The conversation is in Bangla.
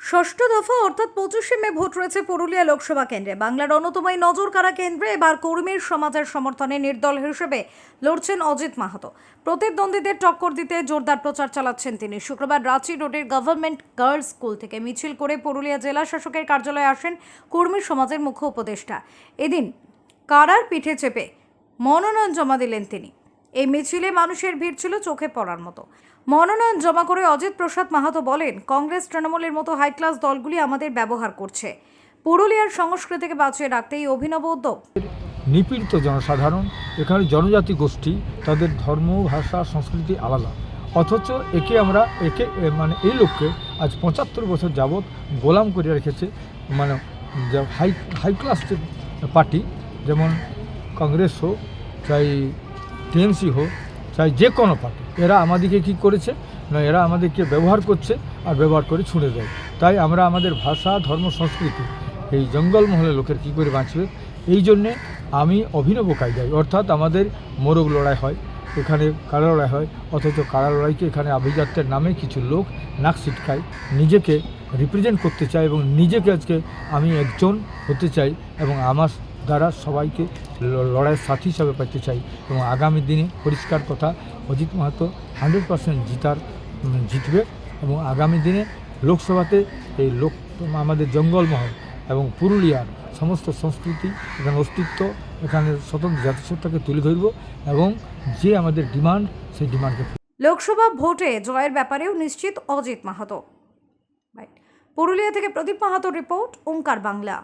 ষষ্ঠ দফা অর্থাৎ পঁচিশে মে ভোট রয়েছে পুরুলিয়া লোকসভা কেন্দ্রে। বাংলার অন্যতম এই নজর কারা কেন্দ্রে এবার কর্মীর সমাজের সমর্থনে নির্দল হিসেবে লড়ছেন অজিত মাহাতো। প্রতিদ্বন্দ্বীদের টক্কর দিতে জোরদার প্রচার চালাচ্ছেন তিনি। শুক্রবার রাঁচি রোডের গভর্নমেন্ট গার্লস স্কুল থেকে মিছিল করে পুরুলিয়া জেলা শাসকের কার্যালয়ে আসেন কর্মী সমাজের মুখ্য উপদেষ্টা। এদিন কারার পিঠে চেপে মনোনয়ন জমা দিলেন তিনি। এই মিছিলে মানুষের ভিড় ছিল চোখে পড়ার মতো। মনোনয়ন জমা করে অজিত প্রসাদ মাহাতো বলেন, কংগ্রেস তৃণমূলের মতো হাই ক্লাস দলগুলি আমাদের ব্যবহার করছে। পুরুলিয়ার সংস্কৃতিকে বাঁচিয়ে রাখতে এই অভিনব উদ্যোগ। নিপীড়িত জনসাধারণ, এখানে জনজাতি গোষ্ঠী, তাদের ধর্ম, ভাষা, সংস্কৃতি আলাদা। অথচ একে আমরা, একে মানে এই লোককে আজ পঁচাত্তর বছর যাবৎ গোলাম করে রেখেছে মানে হাই হাই ক্লাস পার্টি, যেমন কংগ্রেস হোক চাই টিএমসি হোক, চাই যে কোনো পার্টি, এরা আমাদেরকে কি করেছে? না, এরা আমাদেরকে ব্যবহার করছে আর ব্যবহার করে ছুঁড়ে দেয়। তাই আমরা আমাদের ভাষা, ধর্ম, সংস্কৃতি এই জঙ্গলমহলে লোকের কি করে বাঁচবে? এই জন্যে আমি অভিনব কায়দায়, অর্থাৎ আমাদের মোরগ লড়াই হয়, এখানে কাড়া লড়াই হয়, অথচ কাড়া লড়াইকে এখানে আভিজাত্যের নামে কিছু লোক নাক ছিটকায়, নিজেকে রিপ্রেজেন্ট করতে চায় এবং নিজেকে আজকে আমি একজন হতে চাই এবং আমার দ্বারা সবাইকে লড়াইয়ের সাথী হিসাবে পেতে চাই এবং আগামী দিনে পরিষ্কার কথা, অজিত মাহাতো হান্ড্রেড পার্সেন্ট জিতার জিতবে এবং আগামী দিনে লোকসভাতে এই লোক, আমাদের জঙ্গলমহল এবং পুরুলিয়ার সমস্ত সংস্কৃতি, এখানে অস্তিত্ব, এখানে স্বতন্ত্র জাতিসত্তাকে তুলে ধরব এবং যে আমাদের ডিমান্ড, সেই ডিমান্ডকে লোকসভা ভোটে জয়ের ব্যাপারেও নিশ্চিত অজিত মাহাতো। পুরুলিয়া থেকে প্রদীপ মাহাতো রিপোর্ট, ওঙ্কার বাংলা।